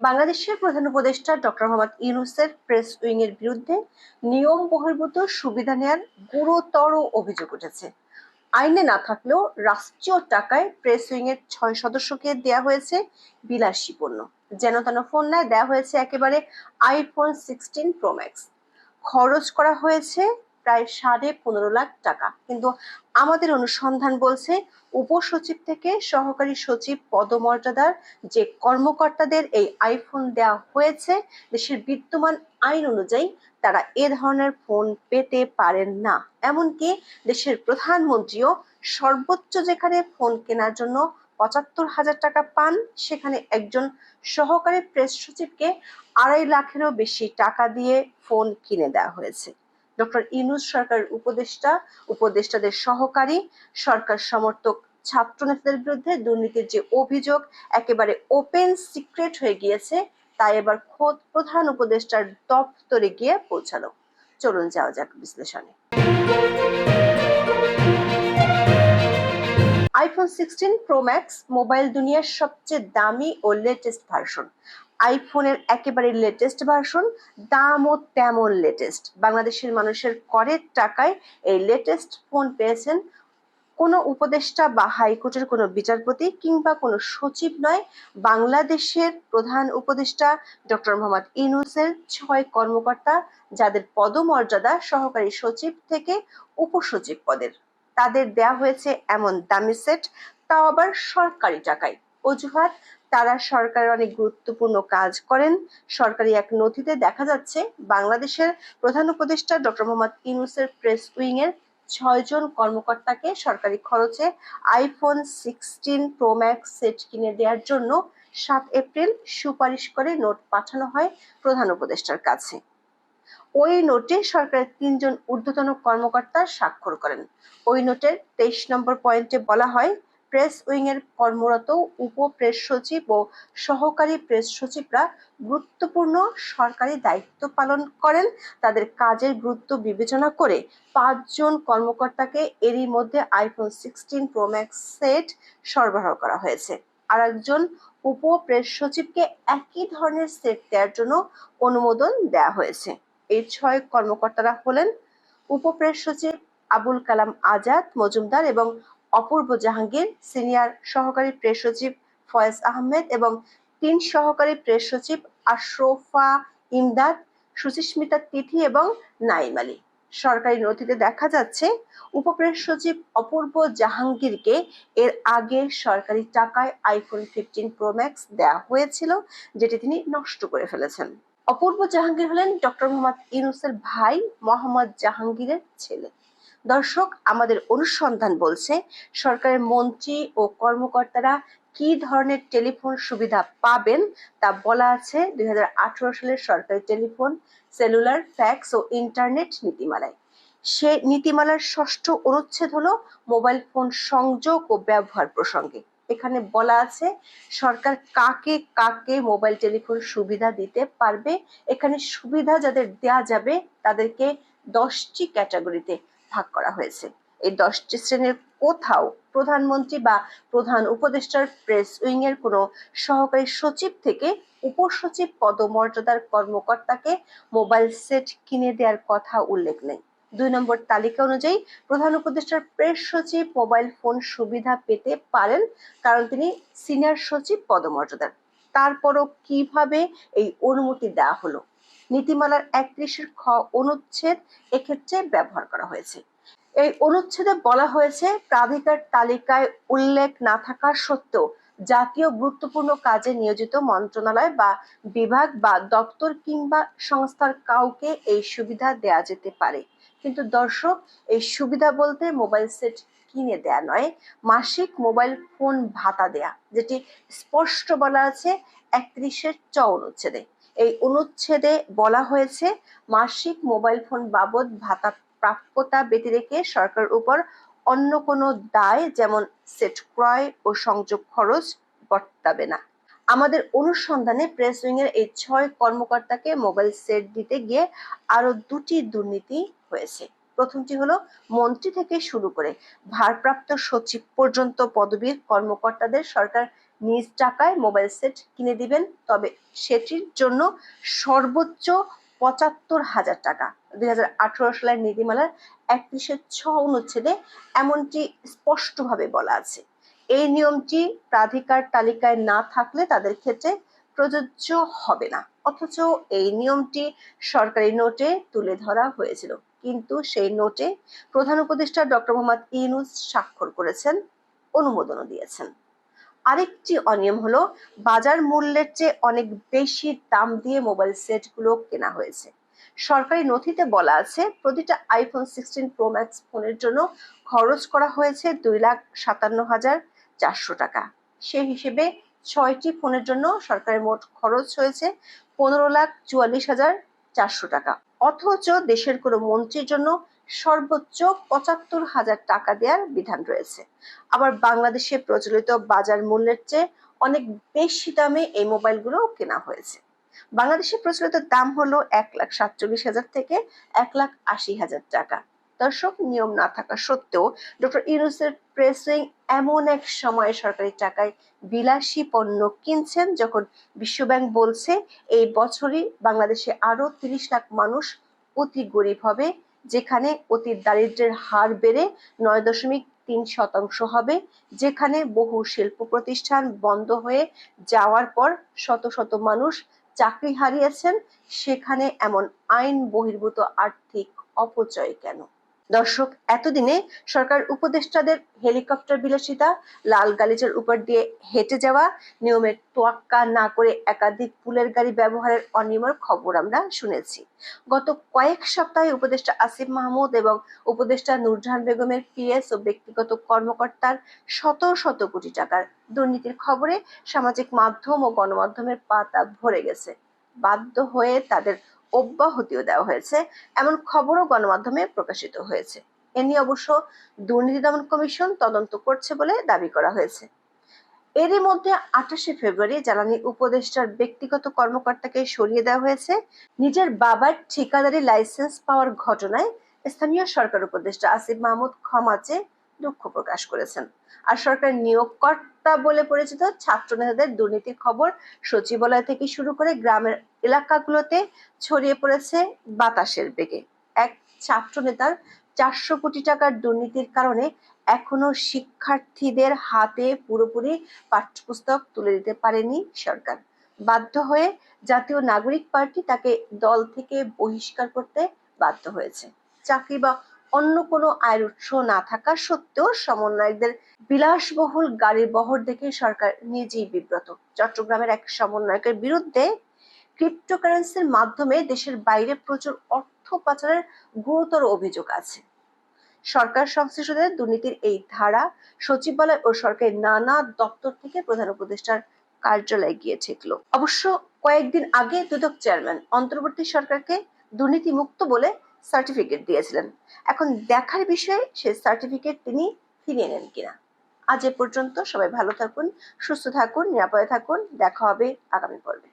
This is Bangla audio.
বাংলাদেশের প্রধান উপদেষ্টা ডক্টর মোহাম্মদ ইউনুসের প্রেস উইং এর বিরুদ্ধে নিয়ম বহির্ভূত সুবিধা নেয়ার গুরুতর অভিযোগ উঠেছে। আইনে না থাকলেও রাষ্ট্রীয় টাকায় প্রেস উইং এর ছয় সদস্যকে দেয়া হয়েছে বিলাসী পণ্য। যেন তেন ফোন নেয় দেওয়া হয়েছে একেবারে আইফোন সিক্সটিন প্রোম্যাক্স খরচ করা হয়েছে প্রায় সাড়ে পনেরো লাখ টাকা। কিন্তু আমাদের অনুসন্ধান বলছে, উপসচিব থেকে সহকারী সচিব, পদমর্যাদার যে কর্মকর্তাদের এই আইফোন দেওয়া হয়েছে, দেশের বিদ্যমান আইন অনুযায়ী তারা এ ধরনের ফোন পেতে পারেন না। এমনকি দেশের প্রধানমন্ত্রীও সর্বোচ্চ যেখানে ফোন কেনার জন্য পঁচাত্তর হাজার টাকা পান, সেখানে একজন সহকারী প্রেস সচিবকে আড়াই লাখেরও বেশি টাকা দিয়ে ফোন কিনে দেওয়া হয়েছে। ডক্টর ইনুস সরকারের উপদেষ্টা, উপদেষ্টাদের সহকারী, সরকার সমর্থক ছাত্র নেতাদের বিরুদ্ধে দুর্নীতির যে অভিযোগ একেবারে ওপেন সিক্রেট হয়ে গিয়েছে, তাই এবার খোদ প্রধান উপদেষ্টার দপ্তরে গিয়ে পৌঁছালো। চলুন যাওয়া যাক বিশ্লেষণে। IPhone sixteen pro max mobile দুনিয়ার সবচেয়ে দামি ও লেটেস্ট ভার্সন আইফোনের একেবারে লেটেস্ট ভার্সন দামও তেমন লেটেস্ট বাংলাদেশের মানুষের করের টাকায় এই লেটেস্ট ফোন পেয়েছেন কোনো উপদেষ্টা বা হাইকোর্টের কোনো বিচারপতি কিংবা কোনো সচিব নয়, বাংলাদেশের প্রধান উপদেষ্টা ডক্টর মোহাম্মদ ইনুসের ছয় কর্মকর্তা, যাদের পদমর্যাদা সহকারী সচিব থেকে উপসচিব পদের। তাদের দেয়া হয়েছে এমন দামি সেট তাও আবার সরকারি টাকায়। অজুহাত তারা সরকারের অনেক গুরুত্বপূর্ণ কাজ করেন। সরকারি এক নথিতে দেখা যাচ্ছে, বাংলাদেশের প্রধান উপদেষ্টা ডক্টর মোহাম্মদ ইউনুসের প্রেস উইং এর ছয়জন কর্মকর্তাকে সরকারি খরচে iPhone sixteen pro max set কিনে দেওয়ার জন্য সাত এপ্রিল সুপারিশ করে নোট পাঠানো হয় প্রধান উপদেষ্টার কাছে। ওই নোটে সরকারের তিনজন ঊর্ধ্বতন কর্মকর্তা স্বাক্ষর করেন। ওই নোটের তেইশ নম্বর পয়েন্টে বলা হয় প্রেস উইং এর কর্মরত উপ প্রেস সচিব ও সহকারী প্রেস সচিবরা গুরুত্বপূর্ণ সরকারি দায়িত্ব পালন করেন। তাদের কাজের গুরুত্ব বিবেচনা করে পাঁচজন কর্মকর্তাকে এরই মধ্যে iPhone sixteen pro max set সরবরাহ করা হয়েছে। আর একজন উপ প্রেস সচিবকে একই ধরনের সেট দেওয়ার জন্য অনুমোদন দেওয়া হয়েছে। এই ছয় কর্মকর্তারা হলেন উপপ্রেস সচিব আবুল কালাম আজাদ মজুমদার এবং অপূর্ব জাহাঙ্গীর, সিনিয়র সহকারী প্রেস সচিব ফয়েজ আহমেদ এবং তিন সহকারী প্রেস সচিব আশরফা ইমদাদ, সুচিস্মিতা তিথি এবং নাইম আলী। সরকারি নথিতে দেখা যাচ্ছে, উপপ্রেস সচিব অপূর্ব জাহাঙ্গীরকে এর আগে সরকারি টাকায় আইফোন ফিফটিন প্রো ম্যাক্স দেওয়া হয়েছিল, যেটি তিনি নষ্ট করে ফেলেছেন। অপূর্ব জাহাঙ্গীর হলেন ডক্টর মোহাম্মদ ইউনুসের ভাই, মোহাম্মদ জাহাঙ্গীরের ছেলে। দর্শক, আমাদের অনুসন্ধান বলছে, সরকারের মন্ত্রী ও কর্মকর্তারা কি ধরনের টেলিফোন সুবিধা পাবেন তা বলা আছে দু হাজার আঠারো সালের সরকারি টেলিফোন, সেলুলার, ফ্যাক্স ও ইন্টারনেট নীতিমালায়। সে নীতিমালার ষষ্ঠ অনুচ্ছেদ হলো মোবাইল ফোন সংযোগ ও ব্যবহার প্রসঙ্গে। এখানে বলা আছে, সরকার কাকে কাকে মোবাইল টেলিফোন সুবিধা দিতে পারবে, এখানে সুবিধা যাদের দেয়া যাবে তাদেরকে দশটি ক্যাটাগরিতে ভাগ করা হয়েছে। এই দশটি শ্রেণির কোথাও প্রধানমন্ত্রী বা প্রধান উপদেষ্টার প্রেস উইং এর কোনো সহকারী সচিব থেকে উপসচিব পদমর্যাদার কর্মকর্তাকে মোবাইল সেট কিনে দেওয়ার কথা উল্লেখ নেই। দুই নম্বর তালিকা অনুযায়ী প্রধান উপদেষ্টার প্রেস সচিব মোবাইল ফোন সুবিধা পেতে পারেন কারণ তিনি সিনিয়র সচিব পদমর্যাদার। তারপরও কীভাবে এই অনুমতি দেওয়া হলো? নীতিমালার একত্রিশের খ অনুচ্ছেদ এক্ষেত্রে ব্যবহার করা হয়েছে। এই অনুচ্ছেদে বলা হয়েছে, প্রাধিকার তালিকায় উল্লেখ না থাকা সত্ত্বেও জাতীয় গুরুত্বপূর্ণ কাজে নিয়োজিত মন্ত্রণালয় বা বিভাগ বা দপ্তর কিংবা সংস্থার কাউকে এই সুবিধা দেয়া যেতে পারে। কিন্তু দর্শক, এই সুবিধা বলতে মোবাইল সেট কিনে দেয়া নয়, মাসিক মোবাইল ফোন ভাতা দেয়া, যেটি স্পষ্ট বলা আছে একত্রিশের চ অনুচ্ছেদে। এই অনুচ্ছেদে বলা হয়েছে, মাসিক মোবাইল ফোন বাবদ ভাতা প্রাপ্যতা ব্যতি রেখে সরকারের উপর অন্য কোনো দায় যেমন সেট ক্রয় ও সংযোগ খরচ বর্তাবে না। আমাদের অনুসন্ধানে প্রেস উইং এর এই ছয় কর্মকর্তাকে মোবাইল সেট দিতে গিয়ে আরও দুটি দুর্নীতি হয়েছে। প্রথমটি হলো, মন্ত্রী থেকে শুরু করে ভারপ্রাপ্ত সচিব পর্যন্ত পদবীর কর্মকর্তাদের সরকার নিজ টাকায় মোবাইল সেট কিনে দিবেন। তবে সেটির জন্য সর্বোচ্চ পঁচাত্তর হাজার টাকা। দুই হাজার আঠারো সালের নীতিমালার একত্রিশের ছ অনুচ্ছেদে এমনটি স্পষ্টভাবে বলা আছে। এই নিয়মটি প্রাধিকার তালিকায় না থাকলে তাদের ক্ষেত্রে প্রযোজ্য হবে না। অথচ এই নিয়মটি সরকারি নোটে তুলে ধরা হয়েছিল। কিন্তু সেই নোটে প্রধান উপদেষ্টা ডক্টর মোহাম্মদ ইউনুস স্বাক্ষর করেছেন, অনুমোদনও দিয়েছেন। আরেকটি অনিয়ম হলো, বাজার মূল্যের চেয়ে অনেক বেশি দাম দিয়ে মোবাইল সেটগুলো কেনা হয়েছে। সরকারি নথিতে বলা আছে, প্রতিটা আইফোন সিক্সটিন প্রো ম্যাক্স ফোনের জন্য খরচ করা হয়েছে দুই লাখ সাতান্ন হাজার চারশো টাকা। সে হিসেবে ছয়টি ফোনের জন্য সরকারের মোট খরচ হয়েছে পনেরো লাখ চুয়াল্লিশ হাজার চারশো টাকা। অথচ দেশের কোনো মন্ত্রীর জন্য সর্বোচ্চ পঁচাত্তর হাজার টাকা দেওয়ার বিধান রয়েছে। আবার বাংলাদেশে প্রচলিত বাজার মূল্যের চেয়ে অনেক বেশি দামে এই মোবাইলগুলো কেনা হয়েছে। বাংলাদেশে প্রচলিত দাম হলো এক লাখ সাতচল্লিশ হাজার থেকে এক লাখ আশি হাজার টাকা। দর্শক, নিয়ম না থাকা সত্ত্বেও ডক্টর ইউনুসের প্রেসিং এমন এক সময়ে সরকারি টাকায় বিলাসী পণ্য কিনছেন যখন বিশ্বব্যাংক বলছে, এই বছরই বাংলাদেশে আরও তিরিশ লাখ মানুষ অতি গরিব হবে। যেখানে অতি দারিদ্রের হার বেড়ে নয় দশমিক তিন শতাংশ হবে, যেখানে বহু শিল্প প্রতিষ্ঠান বন্ধ হয়ে যাওয়ার পর শত শত মানুষ চাকরি হারিয়েছেন, সেখানে এমন আইন বহির্ভূত আর্থিক অপচয় কেন? দর্শক, এতদিনে সরকার উপদেষ্টাদের হেলিকপ্টার বিলাসিতা, লাল গালিচার উপর দিয়ে হেঁটে যাওয়া, নিয়মের তোয়াক্কা না করে একাধিক পুলের গাড়ি ব্যবহারের অনিয়মের খবর আমরা শুনেছি। গত কয়েক সপ্তাহে উপদেষ্টা আসিফ মাহমুদ এবং উপদেষ্টা নুরজাহান বেগমের পিএস ও ব্যক্তিগত কর্মকর্তার শত শত কোটি টাকার দুর্নীতির খবরে সামাজিক মাধ্যম ও গণমাধ্যমের পাতা ভরে গেছে। বাধ্য হয়ে তাদের অব্যাহতিও দেওয়া হয়েছে। এমন খবরও গণমাধ্যমে প্রকাশিত হয়েছে। এ নিয়ে অবশ্য দুর্নীতি দমন কমিশন তদন্ত করছে বলে দাবি করা হয়েছে। এরই মধ্যে আঠাশে ফেব্রুয়ারি জ্বালানি উপদেষ্টার ব্যক্তিগত কর্মকর্তাকে সরিয়ে দেওয়া হয়েছে। নিজের বাবার ঠিকাদারি লাইসেন্স পাওয়ার ঘটনায় স্থানীয় সরকার উপদেষ্টা আসিফ মাহমুদ ক্ষমা চেয়ে দুঃখ প্রকাশ করেছেন। আর সরকার নিয়োগকর্তা বলে পরিচিত ছাত্র নেতাদের দুর্নীতির খবর সচিবালয় থেকে শুরু করে গ্রামের এলাকাগুলোতে ছড়িয়ে পড়েছে বাতাসের বেগে। এক ছাত্র নেতার চারশো কোটি টাকার দুর্নীতির কারণে এখনও শিক্ষার্থীদের হাতে পুরোপুরি পাঠ্যপুস্তক তুলে দিতে পারেনি সরকার। বাধ্য হয়ে জাতীয় নাগরিক পার্টি তাকে দল থেকে বহিষ্কার করতে বাধ্য হয়েছে। চাকরি বা অন্য কোনো আয়ের উৎস না থাকা সত্ত্বেও সমন্বয়কদের বিলাসবহুল গাড়ির বহর দেখে সরকার নিজেই বিব্রত। চট্টগ্রামের এক সমন্বয়কের বিরুদ্ধে ক্রিপ্টোকারেন্সির মাধ্যমে দেশের বাইরে প্রচুর অর্থ পাচারের গুরুতর অভিযোগ আছে। সরকার সংশ্লিষ্টদের দুর্নীতির এই ধারা সচিবালয় ও সরকারের নানা দপ্তর থেকে প্রধান উপদেষ্টার কার্যালয়ে গিয়ে ঠেকলো। অবশ্য কয়েকদিন আগে দুদক চেয়ারম্যান অন্তর্বর্তী সরকারকে দুর্নীতি মুক্ত বলে সার্টিফিকেট দিয়েছিলেন। এখন দেখার বিষয়ে সে সার্টিফিকেট তিনি ফিরিয়ে নেন কিনা। আজ এ পর্যন্ত সবাই ভালো থাকুন, সুস্থ থাকুন, নিরাপদে থাকুন। দেখা হবে আগামী পর্বে।